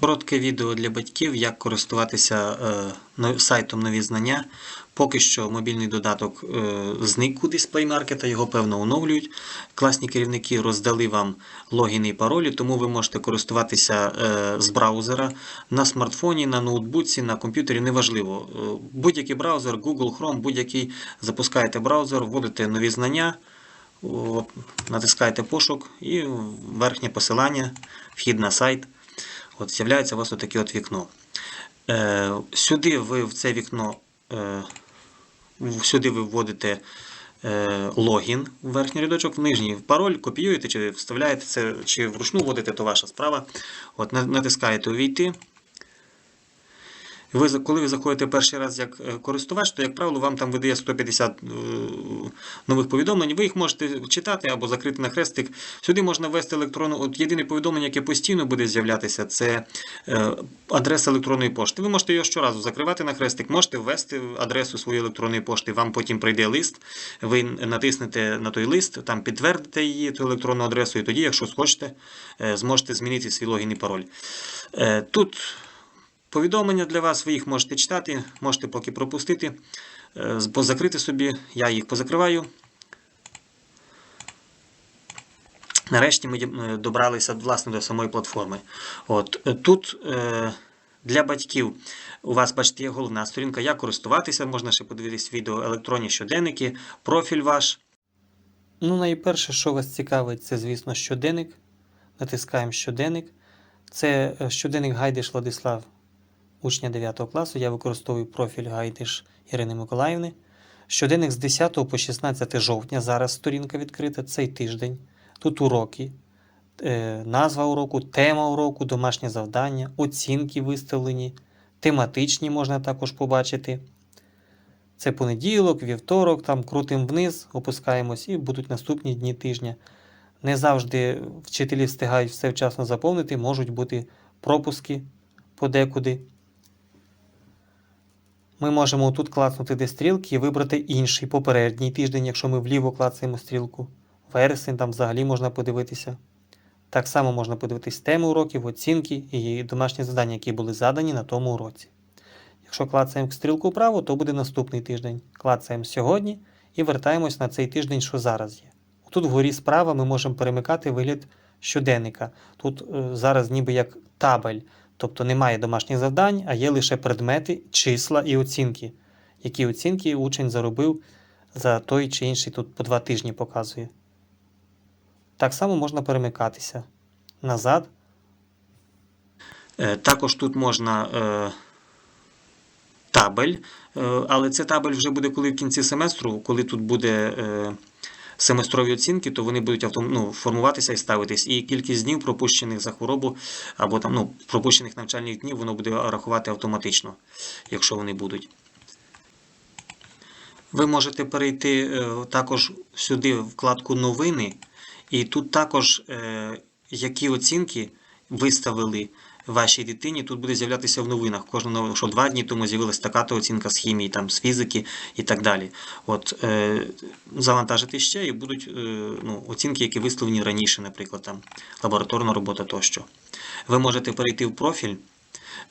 Коротке відео для батьків, як користуватися е, сайтом нові знання. Поки що мобільний додаток е, зник Play Market, його певно оновлюють. Класні керівники роздали вам логіни і паролі, тому ви можете користуватися е, з браузера на смартфоні, на ноутбуці, на комп'ютері, неважливо. Будь-який браузер, Google Chrome, будь-який запускаєте браузер, вводите нові знання. Натискаєте пошук і верхнє посилання, вхід на сайт. От з'являється у вас отаке от вікно. Е, сюди ви в це вікно е, сюди ви вводите е, логін в верхній рядочок, в нижній пароль, копіюєте чи вставляєте це, чи вручну вводите, то ваша справа. От, натискаєте увійти. Ви, коли ви заходите перший раз як е, користувач, то, як правило, вам там видає 150 е, нових повідомлень. Ви їх можете читати або закрити на хрестик. Сюди можна ввести електронну. От єдине повідомлення, яке постійно буде з'являтися, це е, адреса електронної пошти. Ви можете його щоразу закривати на хрестик, можете ввести адресу своєї електронної пошти. Вам потім прийде лист. Ви натиснете на той лист, там підтвердите її, ту електронну адресу, і тоді, якщо схочете, зможете змінити свій логін і пароль. Тут повідомлення для вас, ви їх можете читати, можете поки пропустити, е, позакрити собі, я їх позакриваю. Нарешті ми е, добралися власне до самої платформи. От, е, тут для батьків у вас, бачите, є головна сторінка, як користуватися, можна ще подивитись відео, електронні щоденники, профіль ваш. Ну, найперше, що вас цікавить, це, звісно, щоденник. Натискаємо щоденник. Це щоденник Гайдиш Владислав, учня 9 класу. Я використовую профіль Гайдиш Ірини Миколаївни. Щоденник з 10 по 16 жовтня. Зараз сторінка відкрита, цей тиждень. Тут уроки, е, назва уроку, тема уроку, домашнє завдання, оцінки виставлені, тематичні можна також побачити. Це понеділок, вівторок, там крутимо вниз, опускаємось і будуть наступні дні тижня. Не завжди вчителі встигають все вчасно заповнити, можуть бути пропуски подекуди. Ми можемо тут клацнути де стрілки і вибрати інший попередній тиждень, якщо ми вліво клацаємо стрілку. Вересень там взагалі можна подивитися. Так само можна подивитись теми уроків, оцінки і домашні завдання, які були задані на тому уроці. Якщо клацаємо стрілку вправо, то буде наступний тиждень. Клацаємо сьогодні і вертаємось на цей тиждень, що зараз є. Тут вгорі справа ми можемо перемикати вигляд щоденника. Тут е, зараз ніби як табель, тобто немає домашніх завдань, а є лише предмети, числа і оцінки. Які оцінки учень заробив за той чи інший тут по два тижні показує. Так само можна перемикатися назад. Е, Також тут можна е, табель, е, але це табель вже буде коли в кінці семестру, коли тут буде е, семестрові оцінки, то вони будуть автом, ну, формуватися і ставитись. І кількість днів пропущених за хворобу або там, ну, пропущених навчальних днів воно буде рахувати автоматично, якщо вони будуть. Ви можете перейти е, також сюди в вкладку новини, і тут також е, які оцінки виставили вашій дитині, тут буде з'являтися в новинах. Кожну новину, що два дні тому з'явилася така-то оцінка з хімії, там, з фізики і так далі. От, е, завантажити ще і будуть е, ну, оцінки, які виставлені раніше, наприклад, там, лабораторна робота тощо. Ви можете перейти в профіль.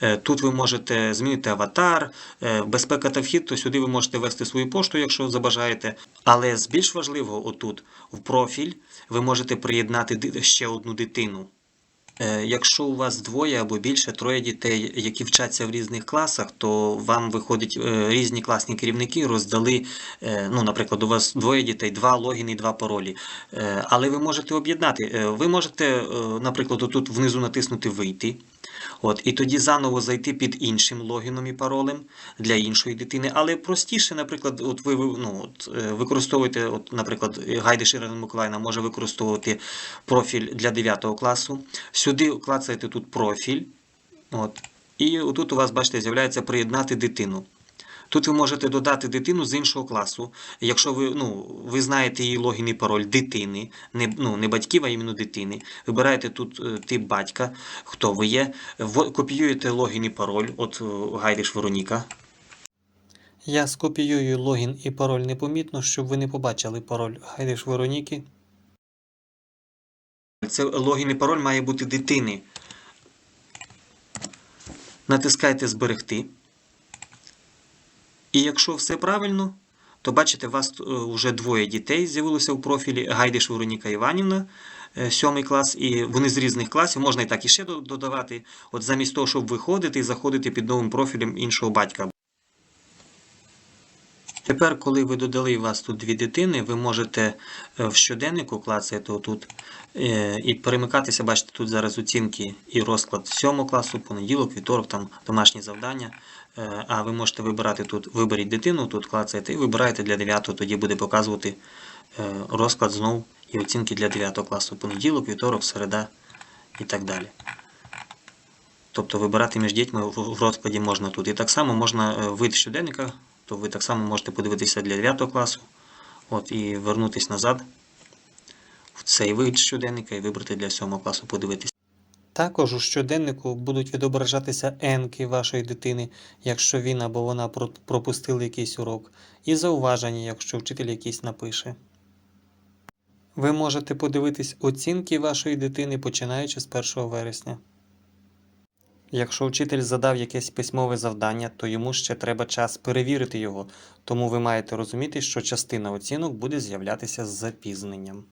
Е, Тут ви можете змінити аватар, е, безпека та вхід, то сюди ви можете ввести свою пошту, якщо забажаєте. Але з більш важливого, отут, в профіль, ви можете приєднати ще одну дитину. Е, Якщо у вас двоє або більше троє дітей, які вчаться в різних класах, то вам виходять е, різні класні керівники, роздали, е, ну, наприклад, у вас двоє дітей, два логіни, два паролі. Але ви можете об'єднати. Ви можете, наприклад, тут внизу натиснути Вийти. От, і тоді заново зайти під іншим логіном і паролем для іншої дитини. Але простіше, наприклад, от ви ну, от, використовуєте, от, наприклад, Гайдиш Ірина Миколаївна може використовувати профіль для 9 класу. Сюди клацаєте тут профіль. От, і тут у вас, бачите, з'являється приєднати дитину. Тут ви можете додати дитину з іншого класу. Якщо ви, ну, ви знаєте її логін і пароль дитини, не, ну, не батьків, а іменно дитини. Вибираєте тут е, тип батька, хто ви є, копіюєте логін і пароль, от е, Гайдиш Вероніка. Я скопіюю логін і пароль непомітно, щоб ви не побачили пароль Гайдиш Вероніки. Це логін і пароль має бути дитини. натискаєте Зберегти. І якщо все правильно, то бачите, у вас вже двоє дітей з'явилося у профілі Гайдиш Вероніка Іванівна, е, сьомий клас, і вони з різних класів, можна і так іще до- додавати, от замість того, щоб виходити і заходити під новим профілем іншого батька. Тепер, коли ви додали у вас тут дві дитини, ви можете е, в щоденнику клацати отут е, і перемикатися, бачите, тут зараз оцінки і розклад 7 класу, понеділок, вівторок, там домашні завдання. Е, А ви можете вибирати тут, виберіть дитину, тут клацаєте і вибираєте для 9, тоді буде показувати розклад знов і оцінки для 9 класу. Понеділок, вівторок, середа і так далі. Тобто вибирати між дітьми в розкладі можна тут. І так само можна вид щоденника, то ви так само можете подивитися для 9 класу от, і вернутися назад в цей вид щоденника і вибрати для 7 класу подивитися. Також у щоденнику будуть відображатися енки вашої дитини, якщо він або вона про- пропустили якийсь урок, і зауваження, якщо вчитель якийсь напише. Ви можете подивитись оцінки вашої дитини починаючи з 1 вересня. Якщо вчитель задав якесь письмове завдання, то йому ще треба час перевірити його, тому ви маєте розуміти, що частина оцінок буде з'являтися з запізненням.